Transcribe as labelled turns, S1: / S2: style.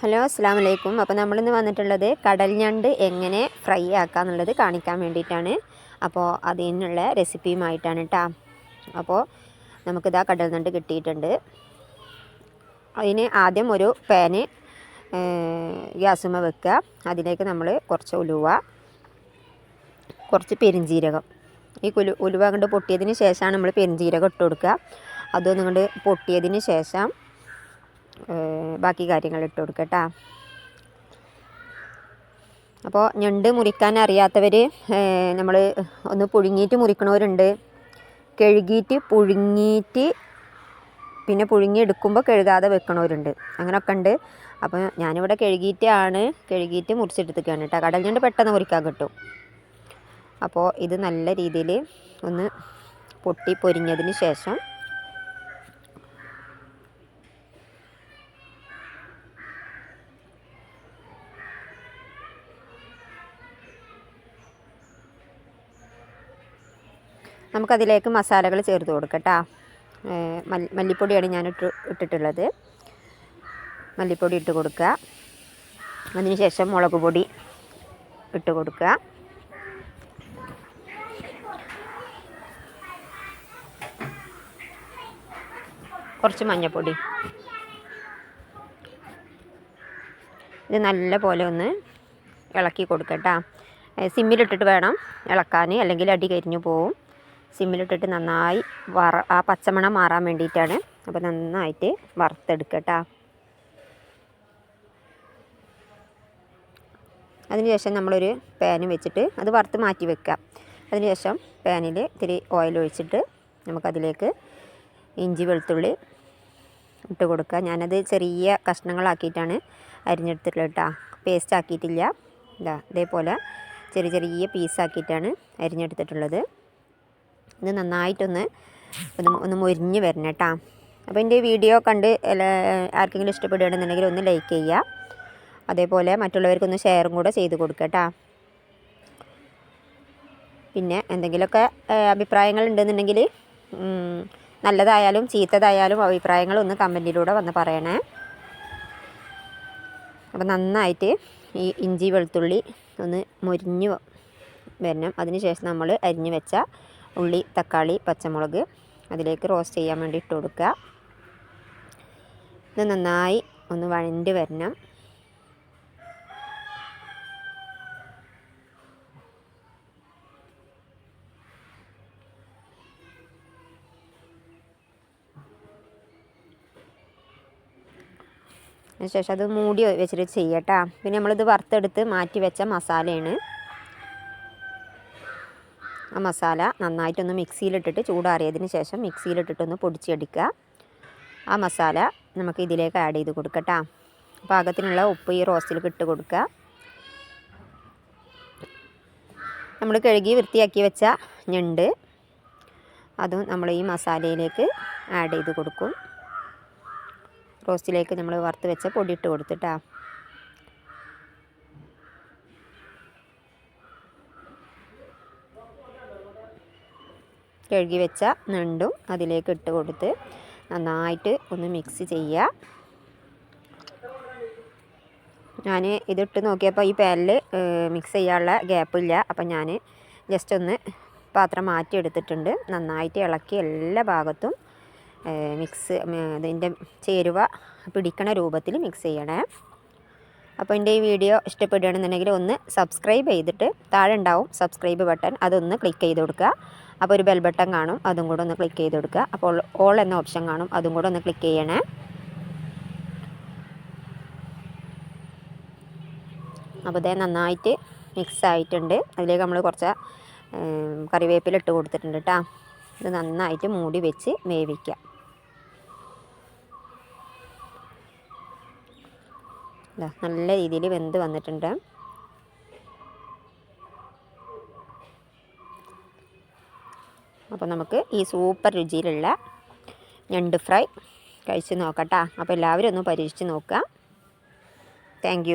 S1: Hello അസ്സാം വലൈക്കും അപ്പോൾ നമ്മളിന്ന് വന്നിട്ടുള്ളത് കടൽ ഞണ്ട് എങ്ങനെ ഫ്രൈ ആക്കുക എന്നുള്ളത് കാണിക്കാൻ വേണ്ടിയിട്ടാണ്. അപ്പോൾ അതിനുള്ള റെസിപ്പിയുമായിട്ടാണ് കേട്ടോ അപ്പോൾ നമുക്കിതാ കടൽ ഞണ്ട് കിട്ടിയിട്ടുണ്ട്. അതിന് ആദ്യം ഒരു പാന് ഗ്യാസുമ വെക്കുക. അതിലേക്ക് നമ്മൾ കുറച്ച് ഉലുവ കുറച്ച് പെരിഞ്ജീരകം ഈ കുലു ഉലുവ കണ്ട് പൊട്ടിയതിന് ശേഷമാണ് നമ്മൾ പെരിഞ്ജീരകം ഇട്ട് കൊടുക്കുക. അതൊന്നും കൊണ്ട് പൊട്ടിയതിന് ശേഷം ബാക്കി കാര്യങ്ങൾ ഇട്ട് കൊടുക്കട്ടോ അപ്പോൾ ഞണ്ട് മുറിക്കാൻ അറിയാത്തവർ നമ്മൾ ഒന്ന് പുഴുങ്ങിയിട്ട് മുറിക്കണവരുണ്ട്. കഴുകിയിട്ട് പുഴുങ്ങിയിട്ട് പിന്നെ പുഴുങ്ങി എടുക്കുമ്പോൾ കഴുകാതെ വെക്കണവരുണ്ട്. അങ്ങനെയൊക്കെ ഉണ്ട്. അപ്പോൾ ഞാനിവിടെ കഴുകിയിട്ടാണ് കഴുകിയിട്ട് മുറിച്ചെടുത്തേക്കാണ് കേട്ടോ കടൽ ഞണ്ട് പെട്ടെന്ന് മുറിക്കാൻ കിട്ടും. അപ്പോൾ ഇത് നല്ല രീതിയിൽ ഒന്ന് പൊട്ടി പൊരിഞ്ഞതിന് ശേഷം നമുക്കതിലേക്ക് മസാലകൾ ചേർത്ത് കൊടുക്കട്ടാ. മല്ലിപ്പൊടിയാണ് ഞാൻ ഇട്ട് ഇട്ടിട്ടുള്ളത്. മല്ലിപ്പൊടി ഇട്ട് കൊടുക്കുക. അതിനുശേഷം മുളക് പൊടി ഇട്ട് കൊടുക്കുക. കുറച്ച് മഞ്ഞൾപ്പൊടി ഇത് നല്ല പോലെ ഒന്ന് ഇളക്കി കൊടുക്കട്ടാ. സിമ്മിലിട്ടിട്ട് വേണം ഇളക്കാൻ അല്ലെങ്കിൽ അടി കരിഞ്ഞു പോവും. സിമ്മിലിട്ടിട്ട് നന്നായി വറ ആ പച്ചമണം മാറാൻ വേണ്ടിയിട്ടാണ്. അപ്പോൾ നന്നായിട്ട് വറുത്തെടുക്കട്ടോ. അതിനുശേഷം നമ്മളൊരു പാന് വെച്ചിട്ട് അത് വറുത്ത് മാറ്റി വെക്കാം. അതിനുശേഷം പാനിൽ ഇത്തിരി ഓയിൽ ഒഴിച്ചിട്ട് നമുക്കതിലേക്ക് ഇഞ്ചി വെളുത്തുള്ളി ഇട്ട് കൊടുക്കുക ഞാനത് ചെറിയ കഷ്ണങ്ങളാക്കിയിട്ടാണ് അരിഞ്ഞെടുത്തിട്ടുള്ളത് കേട്ടോ പേസ്റ്റ് ആക്കിയിട്ടില്ല ഇതാ ഇതേപോലെ ചെറിയ ചെറിയ പീസാക്കിയിട്ടാണ് അരിഞ്ഞെടുത്തിട്ടുള്ളത്. ഇത് നന്നായിട്ടൊന്ന് ഒന്ന് ഒന്ന് മുരിഞ്ഞ് വരണം കേട്ടോ. അപ്പോൾ എന്റെ വീഡിയോ കണ്ട് ആർക്കെങ്കിലും ഇഷ്ടപ്പെടുകയാണെന്നുണ്ടെങ്കിൽ ഒന്ന് ലൈക്ക് ചെയ്യുക. അതേപോലെ മറ്റുള്ളവർക്കൊന്ന് ഷെയറും കൂടെ ചെയ്ത് കൊടുക്കുക പിന്നെ എന്തെങ്കിലുമൊക്കെ അഭിപ്രായങ്ങൾ ഉണ്ടെന്നുണ്ടെങ്കിൽ നല്ലതായാലും ചീത്തതായാലും അഭിപ്രായങ്ങൾ ഒന്ന് കമന്റിലൂടെ വന്ന് പറയണേ. അപ്പോൾ നന്നായിട്ട് ഈ ഇഞ്ചി വെളുത്തുള്ളി ഒന്ന് മുരിഞ്ഞ് വരണം. അതിന് ശേഷം നമ്മൾ അരിഞ്ഞു വെച്ച ഉള്ളി തക്കാളി പച്ചമുളക് അതിലേക്ക് റോസ്റ്റ് ചെയ്യാൻ വേണ്ടി ഇട്ട് കൊടുക്കുക. ഇത് നന്നായി ഒന്ന് വഴണ്ട് വരണം. അതിനുശേഷം അത് മൂടി വെച്ചിട്ട് ചെയ്യട്ടാ. പിന്നെ നമ്മളിത് വറുത്തെടുത്ത് മാറ്റി വെച്ച മസാലയാണ്. ആ മസാല നന്നായിട്ടൊന്ന് മിക്സിയിലിട്ടിട്ട് ചൂടാറിയതിന് ശേഷം മിക്സിയിലിട്ടിട്ടൊന്ന് പൊടിച്ചെടുക്കുക. ആ മസാല നമുക്ക് ഇതിലേക്ക് ആഡ് ചെയ്ത് കൊടുക്കട്ടാ പാകത്തിനുള്ള ഉപ്പ് ഈ റോസ്റ്റിൽ ഇട്ട് കൊടുക്കുക. നമ്മൾ കഴുകി വൃത്തിയാക്കി വെച്ച ഞണ്ട് അതും നമ്മൾ ഈ മസാലയിലേക്ക് ആഡ് ചെയ്ത് കൊടുക്കും. റോസ്റ്റിലേക്ക് നമ്മൾ വറുത്ത് വെച്ച പൊടി ഇട്ട് കൊടുത്തിട്ടാ കഴുകി വെച്ച നണ്ടും അതിലേക്ക് ഇട്ട് കൊടുത്ത് നന്നായിട്ട് ഒന്ന് മിക്സ് ചെയ്യുക ഞാൻ ഇതിട്ട് നോക്കിയപ്പോൾ ഈ പാനിൽ മിക്സ് ചെയ്യാനുള്ള ഗ്യാപ്പില്ല അപ്പം ഞാൻ ജസ്റ്റ് ഒന്ന് പാത്രം മാറ്റി എടുത്തിട്ടുണ്ട് നന്നായിട്ട് ഇളക്കി എല്ലാ ഭാഗത്തും മിക്സ് ഇതിന്റെ ചേരുവ പിടിക്കണ രൂപത്തിൽ മിക്സ് ചെയ്യണേ. അപ്പോൾ എന്റെ ഈ വീഡിയോ ഇഷ്ടപ്പെടുകയാണെന്നുണ്ടെങ്കിൽ ഒന്ന് സബ്സ്ക്രൈബ് ചെയ്തിട്ട് താഴെ ഉണ്ടാവും സബ്സ്ക്രൈബ് ബട്ടൺ അതൊന്ന് ക്ലിക്ക് ചെയ്ത് കൊടുക്കുക. അപ്പോൾ ഒരു ബെൽ ബട്ടൺ കാണും അതും കൂടെ ഒന്ന് ക്ലിക്ക് ചെയ്ത് കൊടുക്കുക. അപ്പോൾ ഓൾ എന്ന ഓപ്ഷൻ കാണും അതും കൂടെ ഒന്ന് ക്ലിക്ക് ചെയ്യണേ. അപ്പോൾ ഇതേ നന്നായിട്ട് മിക്സ് ആയിട്ടുണ്ട്. അതിലേക്ക് നമ്മൾ കുറച്ച് കറിവേപ്പില ഇട്ട് കൊടുത്തിട്ടുണ്ട് കേട്ടോ ഇത് നന്നായിട്ട് മൂടി വെച്ച് വേവിക്കുക. നല്ല രീതിയിൽ വെന്ത് വന്നിട്ടുണ്ട്. അപ്പോൾ നമുക്ക് ഈ സൂപ്പർ രുചിയിലുള്ള ഞണ്ട് ഫ്രൈ കഴിച്ച് നോക്കട്ടാ അപ്പോൾ എല്ലാവരും ഒന്ന് പരീക്ഷിച്ച് നോക്കുക താങ്ക്